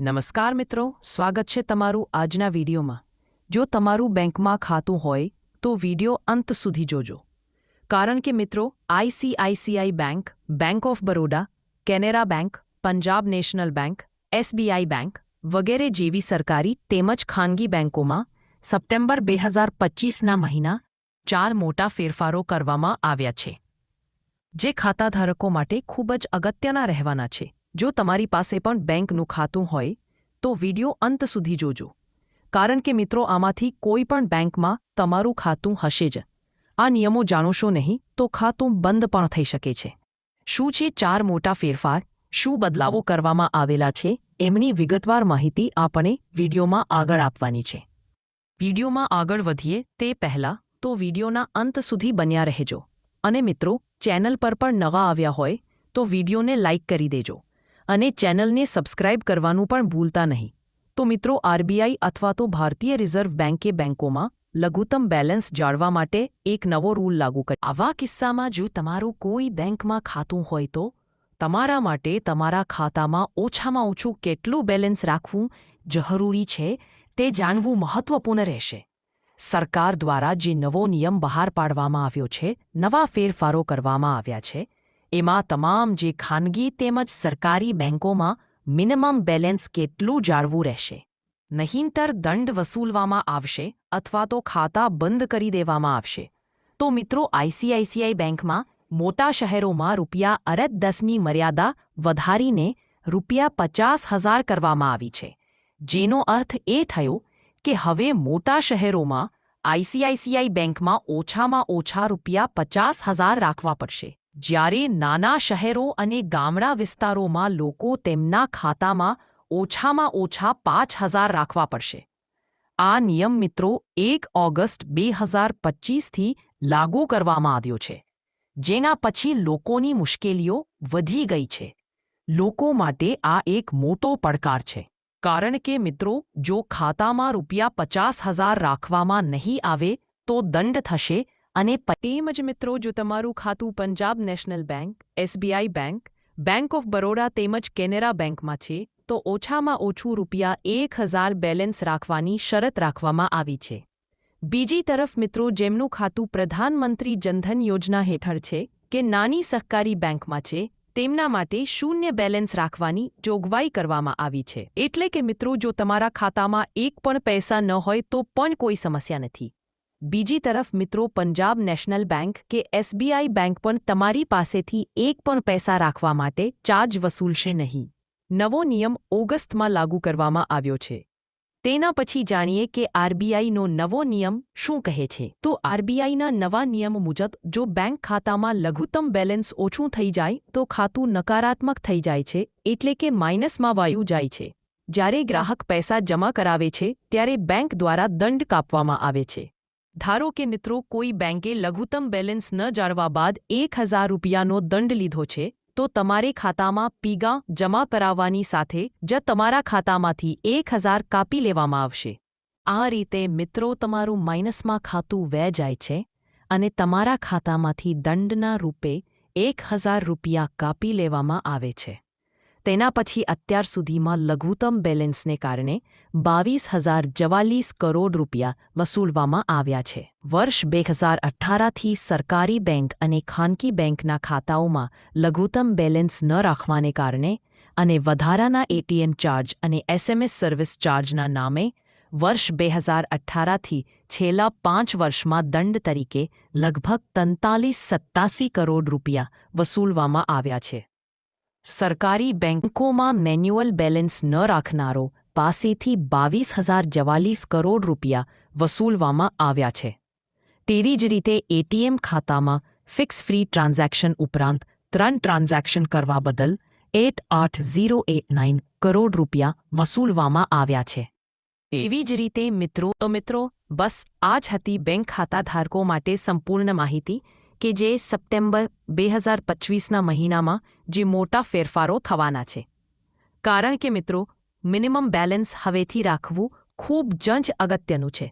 નમસ્કાર મિત્રો, સ્વાગત છે તમારું આજના વિડીયોમાં. જો તમારું બેંકમાં ખાતું હોય, તો વીડિયો અંત સુધી જોજો. કારણ કે મિત્રો ICICI bank bank of Baroda, Canara bank, Punjab national bank SBI bank વગેરે જેવી સરકારી તેમજ ખાનગી બેંકોમાં સપ્ટેમ્બર બે હજાર પચીસના મહિના ચાર મોટા ફેરફારો કરવામાં આવ્યા છે, જે ખાતાધારકો માટે ખૂબ જ અગત્યના રહેવાના છે. જો તમારી પાસે પણ બેંકનું ખાતું હોય, તો વિડિયો અંત સુધી જોજો. કારણ કે મિત્રો, આમાંથી કોઈ પણ બેંકમાં તમારું ખાતું હશે જ. આ નિયમો જાણોશો નહીં, તો ખાતું બંધ પણ થઈ શકે છે. શું છે ચાર મોટા ફેરફાર? શું બદલાવો કરવામાં આવેલા છે? એમની વિગતવાર માહિતી આપણે વિડીયોમાં આગળ આપવાની છે. વિડીયોમાં આગળ વધીએ તે પહેલાં તો વિડીયોના અંત સુધી બન્યા રહેજો. અને મિત્રો, ચેનલ પર પણ નવા આવ્યા હોય, તો વિડીયોને લાઇક કરી દેજો. અને ચેનલને સબસ્ક્રાઇબ કરવાનું પણ ભૂલતા નહીં. તો મિત્રો, આરબીઆઈ અથવા તો ભારતીય રિઝર્વ બેંકે બેંકોમાં લઘુત્તમ બેલેન્સ જાળવા માટે એક નવો રૂલ લાગુ કર્યો આવા કિસ્સામાં જો તમારું કોઈ બેંકમાં ખાતું હોય તો તમારા માટે તમારા ખાતામાં ઓછામાં ઓછું કેટલું બેલેન્સ રાખવું જરૂરી છે તે જાણવું મહત્વપૂર્ણ રહેશે. સરકાર દ્વારા જે નવો નિયમ બહાર પાડવામાં આવ્યો છે, નવા ફેરફારો કરવામાં આવ્યા છે એમાં તમામ જે ખાનગી તેમજ સરકારી બેંકોમાં મિનિમમ બેલેન્સ કેટલું જાળવું રહેશે? નહીંતર દંડ વસૂલવામાં આવશે અથવા તો ખાતા બંધ કરી દેવામાં આવશે. તો મિત્રો, આઈસીઆઈસીઆઈ બેંકમાં મોટા શહેરોમાં રૂપિયા અરદ દસની મર્યાદા વધારીને રૂપિયા પચાસ હજાર કરવામાં આવી છે. જેનો અર્થ એ થયો કે હવે મોટા શહેરોમાં આઈસીઆઈસીઆઈ બેંકમાં ઓછામાં ઓછા રૂપિયા પચાસ હજાર રાખવા પડશે. જ્યારે નાના શહેરો અને ગામડા વિસ્તારોમાં લોકો તેમના ખાતામાં ઓછામાં ઓછા પાંચ હજાર રાખવા પડશે. આ નિયમ મિત્રો એક ઓગસ્ટ બે હજાર પચીસથી લાગુ કરવામાં આવ્યો છે, જેના પછી લોકોની મુશ્કેલીઓ વધી ગઈ છે. લોકો માટે આ એક મોટો પડકાર છે, કારણ કે મિત્રો, જો ખાતામાં રૂપિયા પચાસ હજાર રાખવામાં નહીં આવે તો દંડ થશે અને તેમ જ મિત્રો, જો તમારું ખાતું Punjab national bank, SBI bank bank of Baroda તેમજ કેનેરા બેંકમાં છે, તો ઓછામાં ઓછું રૂપિયા એક હજાર બેલેન્સ રાખવાની શરત રાખવામાં આવી છે. બીજી તરફ મિત્રો, જેમનું ખાતું પ્રધાનમંત્રી જનધન યોજના હેઠળ છે કે નાની સહકારી બેંકમાં છે, તેમના માટે શૂન્ય બેલેન્સ રાખવાની જોગવાઈ કરવામાં આવી છે. એટલે કે મિત્રો, જો તમારા ખાતામાં એક પણ પૈસા ન હોય તો પણ કોઈ સમસ્યા નથી. બીજી તરફ મિત્રો, પંજાબ નેશનલ બેંક કે એસબીઆઈ બેંક પણ તમારી પાસેથી એક પણ પૈસા રાખવા માટે ચાર્જ વસૂલશે નહીં. નવો નિયમ ઓગસ્ટમાં લાગુ કરવામાં આવ્યો છે. તેના પછી જાણીએ કે આરબીઆઈનો નવો નિયમ શું કહે છે? તો આરબીઆઈના નવા નિયમ મુજબ, જો બેંક ખાતામાં લઘુત્તમ બેલેન્સ ઓછું થઈ જાય, તો ખાતું નકારાત્મક થઈ જાય છે, એટલે કે માઇનસમાં વાયુ જાય છે. જ્યારે ગ્રાહક પૈસા જમા કરાવે છે, ત્યારે બેંક દ્વારા દંડ કાપવામાં આવે છે. ધારો કે મિત્રો, કોઈ બેંકે લઘુત્તમ બેલેન્સ ન જાળવા બાદ એક હજાર રૂપિયાનો દંડ લીધો છે, તો તમારે ખાતામાં પીગા જમા કરાવવાની સાથે જ તમારા ખાતામાંથી એક હજાર કાપી લેવામાં આવશે. આ રીતે મિત્રો, તમારું માઇનસમાં ખાતું વે જાય છે અને તમારા ખાતામાંથી દંડના રૂપે એક હજાર રૂપિયા કાપી લેવામાં આવે છે. તેના પછી અત્યાર સુધીમાં લઘુત્તમ બેલેન્સને કારણે બાવીસ હજાર જવાલીસ કરોડ રૂપિયા વસૂલવામાં આવ્યા છે. વર્ષ બે હજાર અઠ્ઠારથી સરકારી બેંક અને ખાનગી બેંકના ખાતાઓમાં લઘુત્તમ બેલેન્સ ન રાખવાને કારણે અને વધારાના એટીએમ ચાર્જ અને એસએમએસ સર્વિસ ચાર્જના નામે વર્ષ બે હજાર અઠ્ઠારથી છેલ્લા પાંચ વર્ષમાં દંડ તરીકે લગભગ તંતાલીસ સત્તાસી કરોડ રૂપિયા વસૂલવામાં આવ્યા છે. સરકારી બેંકોમાં મેન્યુઅલ બેલેન્સ ન રાખનારો પાસેથી બાવીસ હજાર જવાલીસ કરોડ રૂપિયા વસૂલવામાં આવ્યા છે. તેવી જ રીતે એટીએમ ખાતામાં ફિક્સ ફ્રી ટ્રાન્ઝેક્શન ઉપરાંત ત્રણ ટ્રાન્ઝેક્શન કરવા બદલ એટ આઠ ઝીરો એટ નાઇન કરોડ રૂપિયા વસૂલવામાં આવ્યા છે. એવી જ રીતે મિત્રો, તો મિત્રો, બસ આ જ હતી બેંક ખાતાધારકો માટે સંપૂર્ણ માહિતી. કે જે સપ્ટેમ્બર બે હજાર પચવીસના મહિનામાં જે મોટા ફેરફારો થવાના છે. કારણ કે મિત્રો, મિનિમમ બેલેન્સ હવેથી રાખવું ખૂબ જંજ અગત્યનું છે.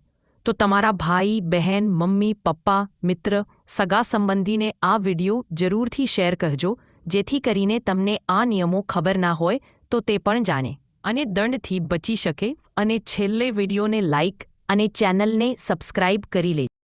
તો તમારા ભાઈ, બહેન, મમ્મી, પપ્પા, મિત્ર, સગા સંબંધીને આ વીડિયો જરૂરથી શેર કરજો, જેથી કરીને તમને આ નિયમો ખબર ના હોય તો તે પણ જાણે અને દંડથી બચી શકે. અને છેલ્લે વિડીયોને લાઇક અને ચેનલને સબસ્ક્રાઇબ કરી લે